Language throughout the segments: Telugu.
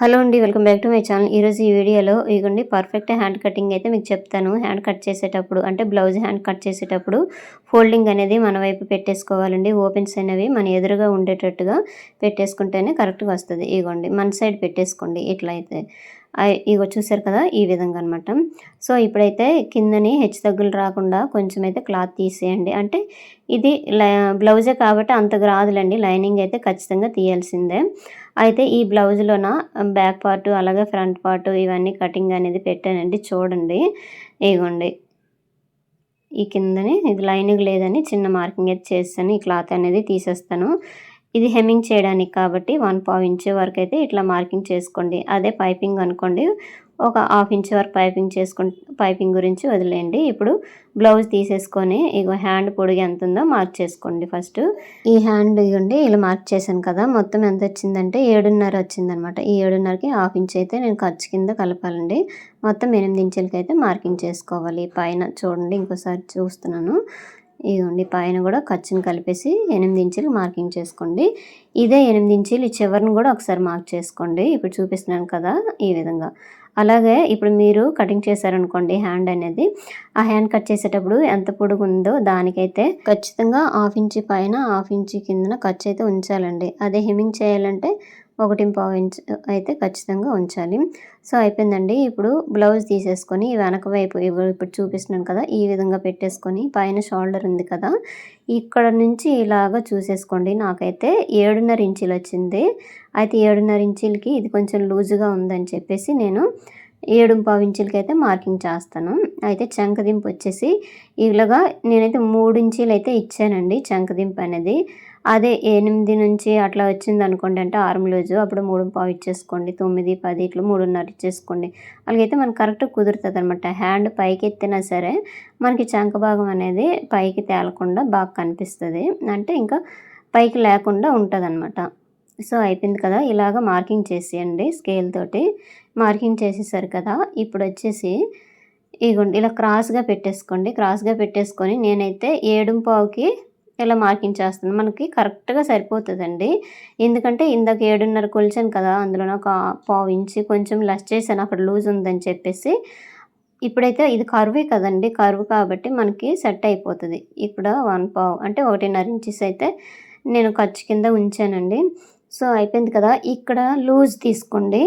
హలో అండి welcome back to my channel. ఈరోజు ఈ వీడియోలో ఇదిగోండి పర్ఫెక్ట్ హ్యాండ్ కటింగ్ అయితే మీకు చెప్తాను. హ్యాండ్ కట్ చేసేటప్పుడు అంటే బ్లౌజ్ హ్యాండ్ కట్ చేసేటప్పుడు ఫోల్డింగ్ అనేది మన వైపు పెట్టేసుకోవాలండి. ఓపెన్స్ అనేవి మన ఎదురుగా ఉండేటట్టుగా పెట్టేసుకుంటేనే కరెక్ట్గా వస్తుంది. ఇదిగోండి మన సైడ్ పెట్టేసుకోండి ఇట్లా అయితే ఇగో చూసారు కదా ఈ విధంగా అనమాట సో ఇప్పుడైతే కిందని హెచ్చు తగ్గులు రాకుండా కొంచెం అయితే క్లాత్ తీసేయండి. అంటే ఇది బ్లౌజే కాబట్టి అంతగా రాదులేండి లైనింగ్ అయితే ఖచ్చితంగా తీయాల్సిందే. అయితే ఈ బ్లౌజ్లోన బ్యాక్ పార్ట్ అలాగే ఫ్రంట్ పార్ట్ ఇవన్నీ కటింగ్ అనేది పెట్టానండి చూడండి. ఇగోండి. ఈ కిందని ఇది లైనింగ్ లేదని చిన్న మార్కింగ్ అయితే చేస్తాను ఈ క్లాత్ అనేది తీసేస్తాను. ఇది హెమ్మింగ్ చేయడానికి కాబట్టి వన్ పావు ఇంచ్ వరకు అయితే ఇట్లా మార్కింగ్ చేసుకోండి. అదే పైపింగ్ అనుకోండి. ఒక హాఫ్ ఇంచ్ వరకు పైపింగ్ చేసుకుం పైపింగ్ గురించి వదిలేయండి. ఇప్పుడు బ్లౌజ్ తీసేసుకొని ఇగో హ్యాండ్ పొడిగి ఎంత ఉందో మార్క్ చేసుకోండి ఫస్ట్. ఈ హ్యాండ్ ఇవ్వండి ఇలా మార్క్ చేశాను కదా మొత్తం ఎంత వచ్చిందంటే ఏడున్నర వచ్చిందనమాట. ఈ ఏడున్నరకి హాఫ్ ఇంచ్ అయితే నేను ఖర్చు కింద కలపాలండి. మొత్తం ఎనిమిది ఇంచులకి అయితే మార్కింగ్ చేసుకోవాలి. పైన చూడండి ఇంకోసారి చూస్తున్నాను. ఇదిగోండి పైన కూడా ఖర్చుని కలిపేసి ఎనిమిది ఇంచులు మార్కింగ్ చేసుకోండి. ఇదే ఎనిమిది ఇంచులు చివరిని కూడా ఒకసారి మార్క్ చేసుకోండి. ఇప్పుడు చూపిస్తున్నాను కదా ఈ విధంగా. అలాగే ఇప్పుడు మీరు కటింగ్ చేశారనుకోండి హ్యాండ్ అనేది. ఆ హ్యాండ్ కట్ చేసేటప్పుడు ఎంత పొడుగు ఉందో దానికైతే ఖచ్చితంగా హాఫ్ ఇంచి పైన హాఫ్ ఇంచి కిందన ఖర్చు అయితే ఉంచాలండి. అదే హెమ్మింగ్ చేయాలంటే ఒకటి పావు అయితే ఖచ్చితంగా ఉంచాలి. సో అయిపోయిందండి. ఇప్పుడు బ్లౌజ్ తీసేసుకొని వెనక వైపు ఇప్పుడు చూపిస్తున్నాను కదా ఈ విధంగా పెట్టేసుకొని పైన షోల్డర్ ఉంది కదా ఇక్కడ నుంచి ఇలాగ చూసేసుకోండి. నాకైతే ఏడున్నర ఇంచులు వచ్చింది. అయితే ఏడున్నర ఇంచులకి ఇది కొంచెం లూజుగా ఉందని చెప్పేసి నేను ఏడు పావు ఇంచులకి అయితే మార్కింగ్ చేస్తాను. అయితే చంకదింపు వచ్చేసి ఇలాగా నేనైతే మూడు ఇంచీలు అయితే ఇచ్చానండి చంకదింపు అనేది. అదే ఎనిమిది నుంచి అట్లా వచ్చింది అనుకోండి అంటే ఆరం లూజు అప్పుడు మూడు పావు ఇచ్చేసుకోండి తొమ్మిది పది ఇట్లా మూడున్నర ఇచ్చేసుకోండి. అలాగైతే మనకు కరెక్ట్ కుదురుతుంది అనమాట హ్యాండ్ పైకి ఎత్తినా సరే మనకి చంక భాగం అనేది పైకి తేలకుండా బాగా కనిపిస్తుంది. అంటే ఇంకా పైకి లేకుండా ఉంటుంది అనమాట సో అయిపోయింది కదా. ఇలాగ మార్కింగ్ చేసేయండి స్కేల్ తోటి. మార్కింగ్ చేసేసారు కదా. ఇప్పుడు వచ్చేసి ఇగోండి ఇలా క్రాస్గా పెట్టేసుకోండి. క్రాస్గా పెట్టేసుకొని నేనైతే ఏడుంపావుకి ఇలా మార్కింగ్ చేస్తుంది? మనకి కరెక్ట్గా సరిపోతుందండి. ఎందుకంటే ఇందాక ఏడున్నర కొలిచాను కదా అందులో ఒక పావు ఇంచి కొంచెం లెస్ చేశాను అక్కడ లూజ్ ఉందని చెప్పేసి. ఇప్పుడైతే ఇది కర్వే కదండి కర్వ్ కాబట్టి మనకి సెట్ అయిపోతుంది. ఇక్కడ వన్ పావు అంటే ఒకటిన్నర ఇంచెస్ అయితే నేను ఖర్చు కింద ఉంచానండి. సో అయిపోయింది కదా. ఇక్కడ లూజ్ తీసుకోండి.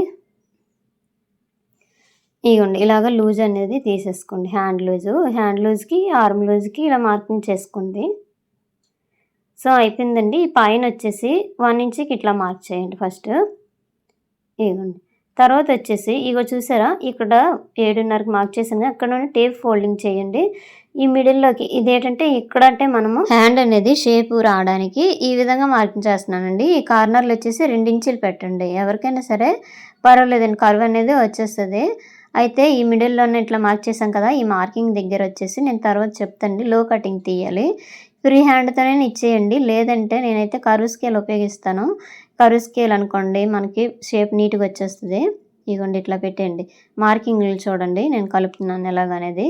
ఇగోండి ఇలాగ లూజ్ అనేది తీసేసుకోండి. హ్యాండ్ లూజు హ్యాండ్ లూజ్కి ఆర్మ్ లూజ్కి ఇలా మార్కింగ్ చేసుకోండి. సో అయిపోయిందండి. ఈ పైన వచ్చేసి వన్ ఇంచ్కి ఇట్లా మార్క్ చేయండి ఫస్ట్. ఇదిగోండి. తర్వాత వచ్చేసి ఇగో చూసారా? ఇక్కడ ఏడున్నరకు మార్క్ చేసాను అక్కడ నుండి టేప్ ఫోల్డింగ్ చేయండి. ఈ మిడిల్లోకి ఇదేంటంటే ఇక్కడ అంటే మనము హ్యాండ్ అనేది షేప్ రావడానికి ఈ విధంగా మార్కింగ్ చేస్తున్నానండి. ఈ కార్నర్లు వచ్చేసి రెండు ఇంచులు పెట్టండి. ఎవరికైనా సరే పర్వాలేదండి. కర్వ్ అనేది వచ్చేస్తుంది. అయితే ఈ మిడిల్లోనే ఇట్లా మార్క్ చేసాం కదా ఈ మార్కింగ్ దగ్గర వచ్చేసి నేను తర్వాత చెప్తాండి లో కటింగ్ తీయాలి. ఫ్రీ హ్యాండ్తోనే ఇచ్చేయండి. లేదంటే నేనైతే కరువు స్కేల్ ఉపయోగిస్తాను. కరువు స్కేల్ అనుకోండి మనకి షేప్ నీట్గా వచ్చేస్తుంది. ఇదిగోండి ఇట్లా పెట్టేయండి. మార్కింగ్లు చూడండి నేను కలుపుతున్నాను ఎలాగనేది.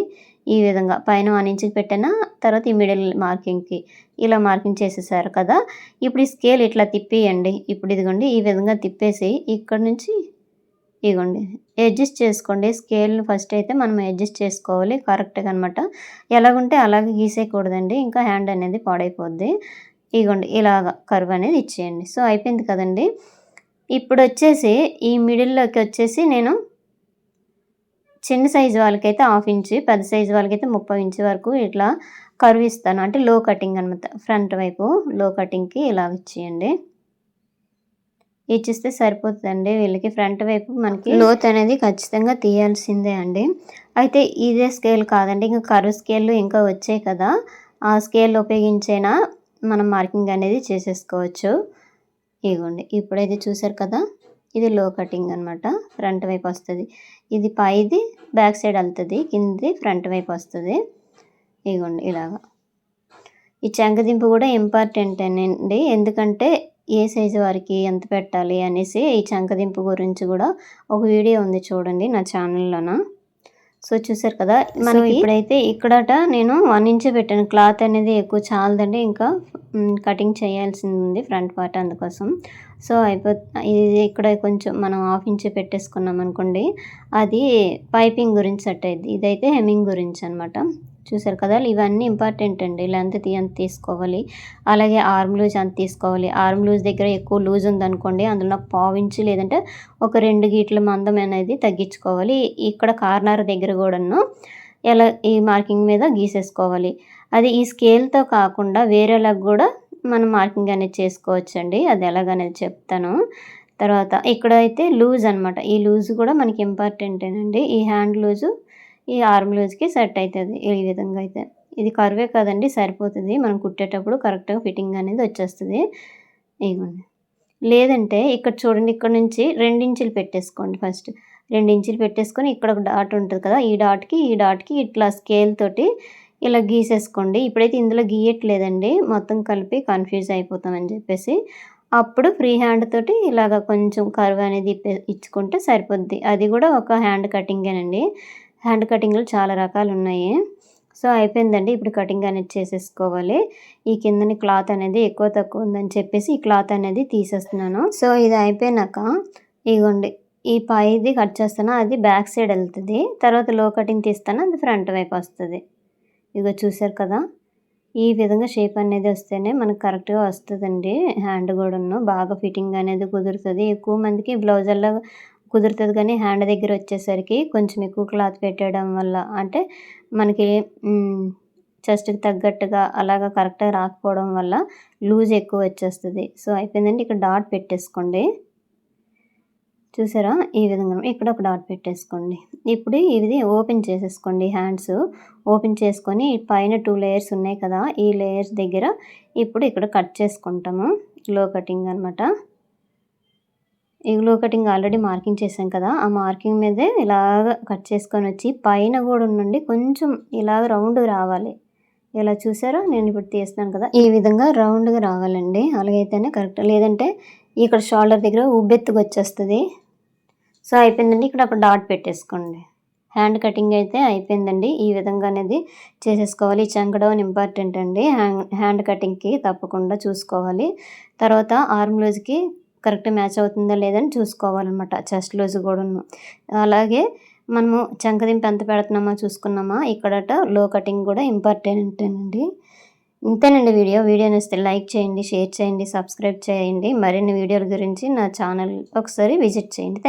ఈ విధంగా పైన వన్ ఇంచుకి పెట్టినా తర్వాత ఈ మిడిల్ మార్కింగ్కి ఇలా మార్కింగ్ చేసేసారు కదా. ఇప్పుడు ఈ స్కేల్ ఇట్లా తిప్పేయండి. ఇప్పుడు ఇదిగోండి ఈ విధంగా తిప్పేసి ఇక్కడ నుంచి ఇగోండి. అడ్జస్ట్ చేసుకోండి. స్కేల్ ఫస్ట్ అయితే మనం అడ్జస్ట్ చేసుకోవాలి. కరెక్ట్గా అనమాట ఎలాగుంటే అలాగే గీసేయకూడదండి. ఇంకా హ్యాండ్ అనేది పాడైపోద్ది. ఇగోండి. ఇలాగ కర్వ్ అనేది ఇచ్చేయండి. సో అయిపోయింది కదండి. ఇప్పుడు వచ్చేసి ఈ మిడిల్లోకి వచ్చేసి నేను చిన్న సైజు వాళ్ళకైతే హాఫ్ ఇంచు పెద్ద సైజు వాళ్ళకైతే ముప్పై ఇంచు వరకు ఇట్లా కర్వ్ ఇస్తాను. అంటే లో కటింగ్ అనమాట ఫ్రంట్ వైపు లో కటింగ్కి ఇలాగ ఇచ్చేయండి. ఇచ్చిస్తే సరిపోతుందండి. వీళ్ళకి ఫ్రంట్ వైపు మనకి లోత్ అనేది ఖచ్చితంగా తీయాల్సిందే అండి. అయితే ఇదే స్కేల్ కాదండి. ఇంకా కరు స్కేల్ ఇంకా వచ్చాయి కదా. ఆ స్కేల్ ఉపయోగించైనా మనం మార్కింగ్ అనేది చేసేసుకోవచ్చు. ఇదిగోండి ఇప్పుడైతే చూసారు కదా? ఇది లో కటింగ్ అనమాట ఫ్రంట్ వైపు వస్తుంది. ఇది పైది బ్యాక్ సైడ్ వెళ్తుంది. కింది ఫ్రంట్ వైపు వస్తుంది. ఇదిగోండి ఇలాగా. ఈ చెంగదింపు కూడా ఇంపార్టెంట్ అండి ఎందుకంటే ఏ సైజు వారికి ఎంత పెట్టాలి అనేసి ఈ చంకదింపు గురించి కూడా ఒక వీడియో ఉంది చూడండి నా ఛానల్లోన. సో చూసారు కదా మనం ఇప్పుడైతే ఇక్కడట నేను వన్ ఇంచ్ పెట్టాను. క్లాత్ అనేది ఎక్కువ చాలదండి ఇంకా కటింగ్ చేయాల్సింది ఉంది ఫ్రంట్ పార్ట్ అందుకోసం. సో అయిపో ఇది ఇక్కడ కొంచెం మనం హాఫ్ ఇంచ్ పెట్టేసుకున్నాం అనుకోండి అది పైపింగ్ గురించి అయ్యింది ఇదైతే హెమ్మింగ్ గురించి అనమాట చూసారు కదా ఇవన్నీ ఇంపార్టెంట్ అండి. లెంత్ అంత తీసుకోవాలి? అలాగే ఆర్మ్ లూజ్ అంత తీసుకోవాలి? ఆర్మ్ లూజ్ దగ్గర ఎక్కువ లూజ్ ఉందనుకోండి అందులో నాకు పావించి లేదంటే ఒక రెండు గీట్ల మందం అనేది తగ్గించుకోవాలి. ఇక్కడ కార్నర్ దగ్గర కూడాను ఎలా ఈ మార్కింగ్ మీద గీసేసుకోవాలి. అది ఈ స్కేల్తో కాకుండా వేరేలాగా కూడా మనం మార్కింగ్ అనేది చేసుకోవచ్చండి. అది ఎలాగనేది చెప్తాను. తర్వాత ఇక్కడైతే లూజ్ అనమాట ఈ లూజ్ కూడా మనకి ఇంపార్టెంటేనండి ఈ హ్యాండ్ లూజు ఈ ఆర్మ్ లూజ్కి సెట్ అవుతుంది ఈ విధంగా అయితే. ఇది కరువే కదండి సరిపోతుంది. మనం కుట్టేటప్పుడు కరెక్ట్గా ఫిట్టింగ్ అనేది వచ్చేస్తుంది. ఇవ్వండి లేదంటే ఇక్కడ చూడండి ఇక్కడ నుంచి రెండించులు పెట్టేసుకోండి ఫస్ట్. రెండించులు పెట్టేసుకొని ఇక్కడ ఒక డాట్ ఉంటుంది కదా ఈ డాట్కి ఈ డాట్కి ఇట్లా స్కేల్ తోటి ఇలా గీసేసుకోండి. ఇప్పుడైతే ఇందులో గీయట్లేదండి మొత్తం కలిపి కన్ఫ్యూజ్ అయిపోతామని చెప్పేసి. అప్పుడు ఫ్రీ హ్యాండ్ తోటి ఇలాగ కొంచెం కర్వ్ అనేది ఇచ్చుకుంటే సరిపోద్ది. అది కూడా ఒక హ్యాండ్ కటింగేనండి. హ్యాండ్ కటింగ్లు చాలా రకాలు ఉన్నాయి సో అయిపోయిందండి. ఇప్పుడు కటింగ్ అనేది చేసేసుకోవాలి. ఈ కిందని క్లాత్ అనేది ఎక్కువ తక్కువ ఉందని చెప్పేసి ఈ క్లాత్ అనేది తీసేస్తున్నాను. సో ఇది అయిపోయినాక ఇగోండి. ఈ పైది కట్ చేస్తాను. అది బ్యాక్ సైడ్ వెళ్తుంది. తర్వాత లో కటింగ్ తీస్తాను. అది ఫ్రంట్ వైపు వస్తుంది. ఇగో చూసారు కదా? ఈ విధంగా షేప్ అనేది వస్తేనే మనకు కరెక్ట్గా వస్తుందండి. హ్యాండ్ కూడాను బాగా ఫిట్టింగ్ అనేది కుదురుతుంది. ఎక్కువ మందికి బ్లౌజర్లో కుదురుతుంది కానీ హ్యాండ్ దగ్గర వచ్చేసరికి కొంచెం ఎక్కువ క్లాత్ పెట్టడం వల్ల అంటే మనకి చెస్ట్కి తగ్గట్టుగా అలాగా కరెక్ట్గా రాకపోవడం వల్ల లూజ్ ఎక్కువ వచ్చేస్తుంది. సో అయిపోయిందండి. ఇక్కడ డాట్ పెట్టేసుకోండి. చూసారా? ఈ విధంగా ఇక్కడ ఒక డాట్ పెట్టేసుకోండి. ఇప్పుడు ఇది ఓపెన్ చేసేసుకోండి హ్యాండ్స్. ఓపెన్ చేసుకొని పైన టూ లేయర్స్ ఉన్నాయి కదా ఈ లేయర్స్ దగ్గర ఇప్పుడు ఇక్కడ కట్ చేసుకుంటాము. లో కటింగ్ అనమాట ఈ గ్లో కటింగ్ ఆల్రెడీ మార్కింగ్ చేసాం కదా ఆ మార్కింగ్ మీదే ఇలాగ కట్ చేసుకొని వచ్చి పైన కూడా ఉండండి కొంచెం ఇలాగ రౌండ్ రావాలి. ఇలా చూసారో నేను ఇప్పుడు తీస్తున్నాను కదా ఈ విధంగా రౌండ్గా రావాలండి. అలాగైతేనే కరెక్ట్. లేదంటే ఇక్కడ షోల్డర్ దగ్గర ఉబ్బెత్తుకు వచ్చేస్తుంది. సో అయిపోయిందండి. ఇక్కడ ఒక డాట్ పెట్టేసుకోండి. హ్యాండ్ కటింగ్ అయితే అయిపోయిందండి. ఈ విధంగా అనేది చేసేసుకోవాలి. చంకడం ఇంపార్టెంట్ అండి. హ్యాండ్ కటింగ్కి తప్పకుండా చూసుకోవాలి. తర్వాత ఆర్మ్ లూజ్కి కరెక్ట్ మ్యాచ్ అవుతుందా లేదని చూసుకోవాలన్నమాట. చెస్ట్ లూజ్ కూడా అలాగే మనము చంకదింపు ఎంత పెడుతున్నామా చూసుకున్నామా? ఇక్కడట లో కటింగ్ కూడా ఇంపార్టెంట్ అండి. ఇంతేనండి వీడియో. వీడియో నచ్చితే లైక్ చేయండి షేర్ చేయండి సబ్స్క్రైబ్ చేయండి. మరిన్ని వీడియోల గురించి నా ఛానల్ ఒకసారి విజిట్ చేయండి. థ్యాంక్